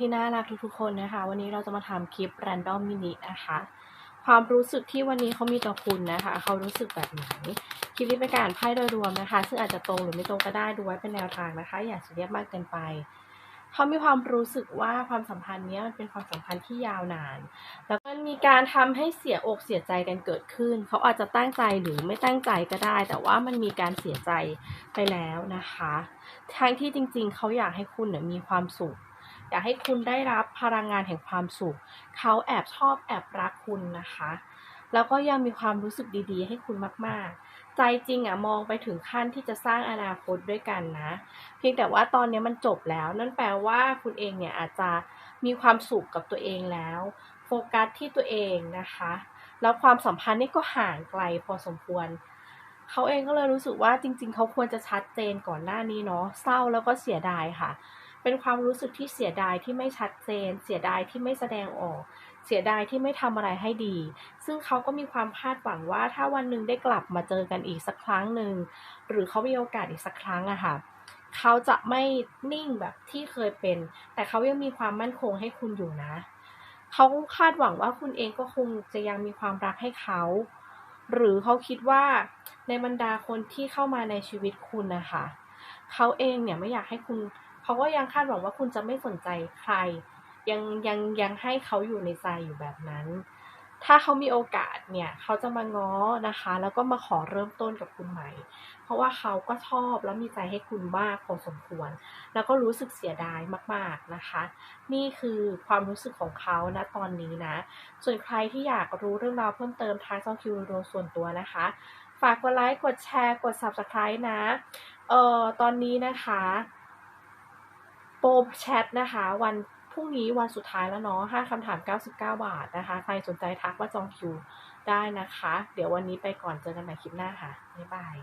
ที่น่ารักทุกๆคนนะคะ วันนี้เราจะมาทำคลิป Random Mini นะคะ ความรู้สึกที่วันนี้เขามีต่อคุณนะคะ เขารู้สึกแบบไหนคลิปนี้เป็นการไพ่โดยรวมนะคะ ซึ่งอาจจะตรงหรือไม่ตรงก็ได้ดูไว้เป็นแนวทางนะคะ อย่าซีเรียสมากเกินไปเขามีความรู้สึกว่าความสัมพันธ์เนี้ยมันเป็นความสัมพันธ์ที่ยาวนาน แล้วมันมีการทำให้เสียอกเสียใจกันเกิดขึ้น เขาอาจจะตั้งใจหรือไม่ตั้งใจก็ได้ แต่ว่ามันมีการเสียใจไปแล้วนะคะ ทั้งที่จริงๆ เขาอยากให้คุณมีความสุข อยากให้คุณได้รับพลังงานแห่งความสุข เขาแอบชอบแอบรักคุณนะคะ แล้วก็ยังมีความรู้สึกดีๆ ให้คุณมากๆ ใจจริงอะมองไปถึงขั้นที่จะสร้างอนาคตด้วยกันนะ เพียงแต่ว่าตอนนี้มันจบแล้ว นั่นแปลว่าคุณเองเนี่ยอาจจะมีความสุขกับตัวเองแล้ว โฟกัสที่ตัวเองนะคะ แล้วความสัมพันธ์นี่ก็ห่างไกลพอสมควรเขาเองก็เลยรู้สึกว่าจริง ๆ เขาควรจะชัดเจนก่อนหน้านี้เนาะเศร้าแล้วก็เสียดายค่ะ เป็นความรู้สึกที่เสียดายที่ไม่ชัดเจน เสียดายที่ไม่แสดงออก เสียดายที่ไม่ทำอะไรให้ดี ซึ่งเขาก็มีความคาดหวังว่าถ้าวันหนึ่งได้กลับมาเจอกันอีกสักครั้งหนึ่งหรือเขามีโอกาสอีกสักครั้งอะค่ะเขาจะไม่นิ่งแบบที่เคยเป็น แต่เขายังมีความมั่นคงให้คุณอยู่นะ เขาคาดหวังว่าคุณเองก็คงจะยังมีความรักให้เขา หรือเขาคิดว่าในบรรดาคนที่เข้ามาในชีวิตคุณนะคะ เขาเองเนี่ยไม่อยากให้คุณ เขาก็ยังคาดหวังว่าคุณจะไม่สนใจใคร ยังยังยังให้เขาอยู่ในใจอยู่แบบนั้น ถ้าเขามีโอกาสเนี่ยเขาจะมาง้อนะคะ แล้วก็มาขอเริ่มต้นกับคุณใหม่ เพราะว่าเขาก็ชอบแล้วมีใจให้คุณมากพอสมควร แล้วก็รู้สึกเสียดายมากๆนะคะ นี่คือความรู้สึกของเขาณตอนนี้นะ ส่วนใครที่อยากรู้เรื่องราวเพิ่มเติมทางช่องคิวโดส่วนตัวนะคะฝากกดไลค์ กดแชร์ กด subscribe นะ เอ่อ ตอนนี้นะคะ โปรแชทนะคะ วันพรุ่งนี้วันสุดท้ายแล้วเนาะ5คำถาม 99 บาทนะคะ ใครสนใจทักว่าจองคิวได้นะคะ เดี๋ยววันนี้ไปก่อนเจอกันใหม่คลิปหน้าค่ะ บ๊ายบาย